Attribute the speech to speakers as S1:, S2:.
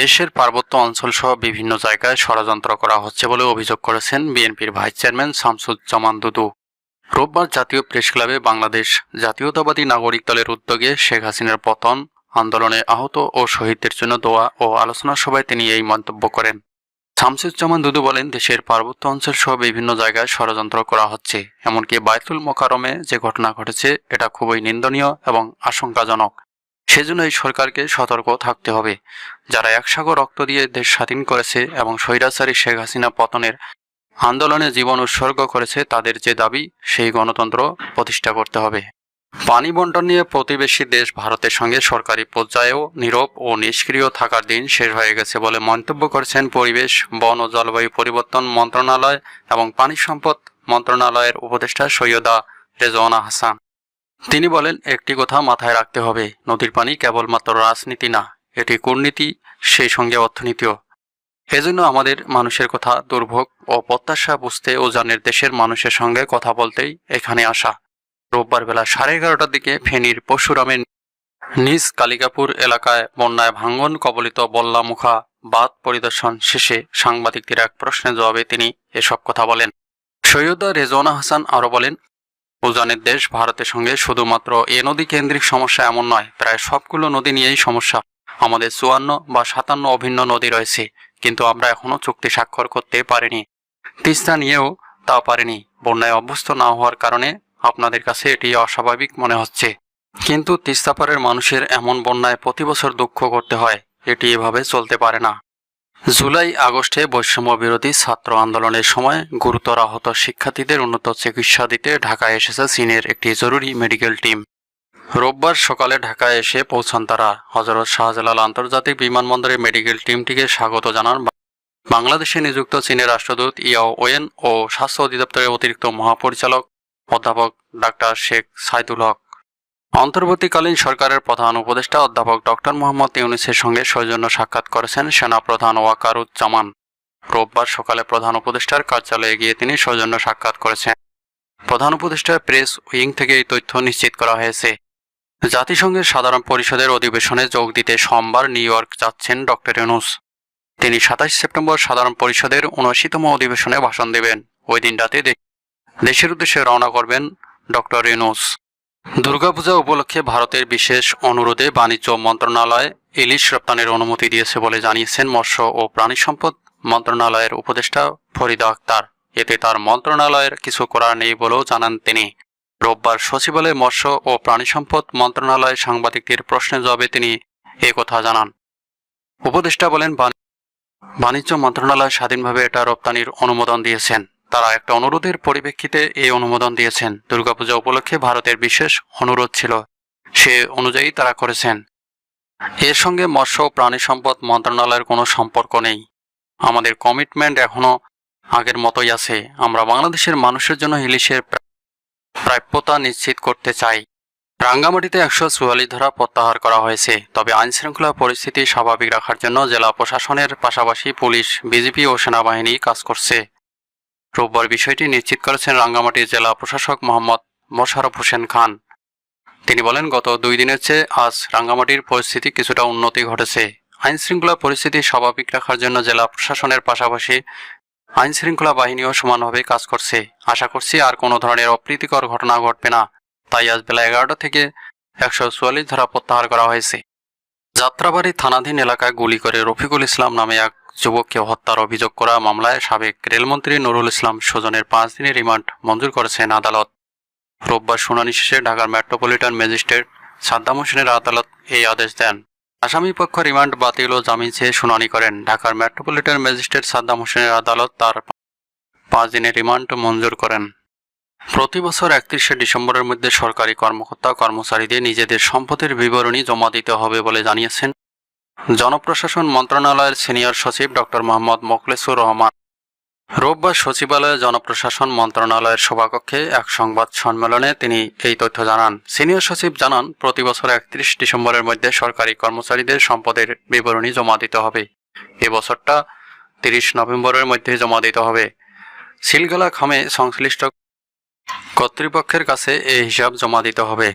S1: দেশের পার্বত্য অঞ্চলসহ বিভিন্ন জায়গায় ষড়যন্ত্র করা হচ্ছে বলে অভিযোগ করেছেন বিএনপির ভাইস চেয়ারম্যান শামসুজ্জামান দুদু রোববার জাতীয় প্রেস ক্লাবে বাংলাদেশ জাতীয়তাবাদী নাগরিক দলের উদ্যোগে শেখ হাসিনার পতন আন্দোলনে আহত ও শহীদদের জন্য দোয়া ও আলোচনা সভায় তিনি এই মন্তব্য করেন শামসুজ্জামান দুদু বলেন দেশের পার্বত্য অঞ্চল সহ বিভিন্ন জায়গায় ষড়যন্ত্র করা হচ্ছে এমনকি বায়তুল মোকারমে যে ঘটনা ঘটেছে এটা খুবই নিন্দনীয় এবং আশঙ্কাজনক সেজন্যই সরকারকে সতর্ক থাকতে হবে যারা একসাগো রক্ত দিয়ে দেশ স্বাধীন করেছে এবং স্বৈরাচারী শেখ হাসিনা পতনের আন্দোলনে জীবন উৎসর্গ করেছে তাদের যে দাবি সেই গণতন্ত্র প্রতিষ্ঠা করতে হবে পানি বন্টন নিয়ে প্রতিবেশী দেশ ভারতের সঙ্গে সরকারি পর্যায়েও নীরব ও নিষ্ক্রিয় থাকার দিন শেষ হয়ে গেছে বলে মন্তব্য করেছেন পরিবেশ বন ও জলবায়ু পরিবর্তন মন্ত্রণালয় এবং পানি সম্পদ মন্ত্রণালয়ের উপদেষ্টা সৈয়দা রেজওয়ানা হাসান তিনি বলেন একটি কথা মাথায় রাখতে হবে নদীর পানি কেবলমাত্র রাজনীতি না এটি কূর্নীতি সেই সঙ্গে অর্থনীতিও এজন্য আমাদের মানুষের কথা দুর্ভোগ ও প্রত্যাশা বুঝতে জানের দেশের মানুষের সঙ্গে কথা বলতেই এখানে আসা রোববার বেলা সাড়ে এগারোটার দিকে ফেনীর পরশুরামের নিজ কালিকাপুর এলাকায় বন্যায় ভাঙ্গন কবলিত বল্লামুখা বাদ পরিদর্শন শেষে সাংবাদিকদের এক প্রশ্নের জবাবে তিনি এসব কথা বলেন সৈয়দা রেজওয়ানা হাসান আরও বলেন উজানের দেশ ভারতের সঙ্গে শুধুমাত্র এ নদী কেন্দ্রিক সমস্যা এমন নয় প্রায় সবগুলো নদী নিয়েই সমস্যা আমাদের চুয়ান্ন বা সাতান্ন অভিন্ন নদী রয়েছে কিন্তু আমরা এখনও চুক্তি স্বাক্ষর করতে পারিনি তিস্তা নিয়েও তা পারিনি বন্যায় অভ্যস্ত না হওয়ার কারণে আপনাদের কাছে এটি অস্বাভাবিক মনে হচ্ছে কিন্তু তিস্তাপাড়ের মানুষের এমন বন্যায় প্রতি বছর দুঃখ করতে হয় এটি এভাবে চলতে পারে না জুলাই আগস্টে বৈষম্য বিরোধী ছাত্র আন্দোলনের সময় গুরুতর আহত শিক্ষার্থীদের উন্নত চিকিৎসা দিতে ঢাকায় এসেছে চীনের একটি জরুরি মেডিকেল টিম রোববার সকালে ঢাকায় এসে পৌঁছান তারা হজরত শাহজালাল আন্তর্জাতিক বিমানবন্দরে মেডিকেল টিমটিকে স্বাগত জানান বাংলাদেশে নিযুক্ত চীনের রাষ্ট্রদূত ইয়াও ওয়েন ও স্বাস্থ্য অধিদপ্তরের অতিরিক্ত মহাপরিচালক অধ্যাপক ডাক্তার শেখ সাইদুল হক অন্তর্বর্তীকালীন সরকারের প্রধান উপদেষ্টা অধ্যাপক ডক্টর মোহাম্মদ ইউনিসের সঙ্গে সৌজন্য সাক্ষাৎ করেছেন সেনাপ্রধান ওয়াকারুজ্জামান রোববার সকালে প্রধান উপদেষ্টার কার্যালয়ে গিয়ে তিনি সৌজন্য সাক্ষাৎ করেছেন প্রধান উপদেষ্টার প্রেস উইং থেকে এই তথ্য নিশ্চিত করা হয়েছে জাতিসংঘের সাধারণ পরিষদের অধিবেশনে যোগ দিতে সোমবার নিউ ইয়র্ক যাচ্ছেন ডক্টর ইউনুস তিনি সাতাশ সেপ্টেম্বর সাধারণ পরিষদের উনআশিতম অধিবেশনে ভাষণ দেবেন ওই দিন রাতে দেশের উদ্দেশ্যে রওনা করবেন ডক্টর ইউনুস দুর্গাপূজা উপলক্ষে ভারতের বিশেষ অনুরোধে বাণিজ্য মন্ত্রণালয় ইলিশ রপ্তানির অনুমতি দিয়েছে বলে জানিয়েছেন মৎস্য ও প্রাণী সম্পদ মন্ত্রণালয়ের উপদেষ্টা ফরিদা আক্তার এতে তার মন্ত্রণালয়ের কিছু করার নেই বলেও জানান তিনি রোববার সচিবালয়ে মৎস্য ও প্রাণী সম্পদ মন্ত্রণালয়ে সাংবাদিকদের প্রশ্নের জবাবে তিনি কথা জানান উপদেষ্টা বলেন বাণিজ্য মন্ত্রণালয় স্বাধীনভাবে এটা রপ্তানির অনুমোদন দিয়েছেন তারা একটা অনুরোধের পরিপ্রেক্ষিতে এই অনুমোদন দিয়েছেন দুর্গাপূজা উপলক্ষে ভারতের বিশেষ অনুরোধ ছিল সে অনুযায়ী তারা করেছেন এর সঙ্গে মৎস্য ও প্রাণী সম্পদ মন্ত্রণালয়ের কোনো সম্পর্ক নেই আমাদের কমিটমেন্ট এখনও আগের মতোই আছে আমরা বাংলাদেশের মানুষের জন্য ইলিশের প্রাপ্যতা নিশ্চিত করতে চাই রাঙ্গামাটিতে একশো চুয়াল্লিশ ধরা প্রত্যাহার করা হয়েছে তবে আইন শৃঙ্খলা পরিস্থিতি স্বাভাবিক রাখার জন্য জেলা প্রশাসনের পাশাপাশি পুলিশ বিজেপি ও সেনাবাহিনী কাজ করছে রোববার বিষয়টি নিশ্চিত করেছেন রাঙ্গামাটি জেলা প্রশাসক মোহাম্মদ মোশারফ হোসেন খান তিনি বলেন গত দুই দিনের চেয়ে আজ রাঙ্গামাটির পরিস্থিতি কিছুটা উন্নতি ঘটেছে আইন শৃঙ্খলা পরিস্থিতি স্বাভাবিক রাখার জন্য জেলা প্রশাসনের পাশাপাশি আইন শৃঙ্খলা বাহিনীও সমানভাবে কাজ করছে আশা করছি আর কোনো ধরনের অপ্রীতিকর ঘটনা ঘটবে না তাই আজ বেলা এগারোটা থেকে একশো চুয়াল্লিশ ধারা প্রত্যাহার করা হয়েছে যাত্রাবাড়ি থানাধীন এলাকায় গুলি করে রফিকুল ইসলাম নামে এক যুবককে হত্যার অভিযোগ করা মামলায় সাবেক রেলমন্ত্রী নুরুল ইসলাম সুজনের পাঁচ দিনের রিমান্ড মঞ্জুর করেছেন আদালত রোববার শুনানি শেষে ঢাকার মেট্রোপলিটন ম্যাজিস্ট্রেট সাদ্দাম হোসেনের আদালত এই আদেশ দেন আসামি পক্ষ রিমান্ড বাতিল ও জামিন চেয়ে শুনানি করেন ঢাকার মেট্রোপলিটন ম্যাজিস্ট্রেট সাদ্দাম হোসেনের আদালত তার পাঁচ দিনের রিমান্ড মঞ্জুর করেন প্রতি বছর একত্রিশে ডিসেম্বরের মধ্যে সরকারি কর্মকর্তা কর্মচারীদের নিজেদের সম্পদের বিবরণী জমা দিতে হবে বলে জানিয়েছেন জনপ্রশাসন মন্ত্রণালয়ের সিনিয়র সচিব ডক্টর মোহাম্মদ মোখলেসুর রহমান রোববার সচিবালয়ে জনপ্রশাসন মন্ত্রণালয়ের সভাকক্ষে এক সংবাদ সম্মেলনে তিনি এই তথ্য জানান সিনিয়র সচিব জানান প্রতি বছর একত্রিশ ডিসেম্বরের মধ্যে সরকারি কর্মচারীদের সম্পদের বিবরণী জমা দিতে হবে এ বছরটা তিরিশ নভেম্বরের মধ্যে জমা দিতে হবে সিলগালা খামে সংশ্লিষ্ট কর্তৃপক্ষের কাছে এই হিসাব জমা দিতে হবে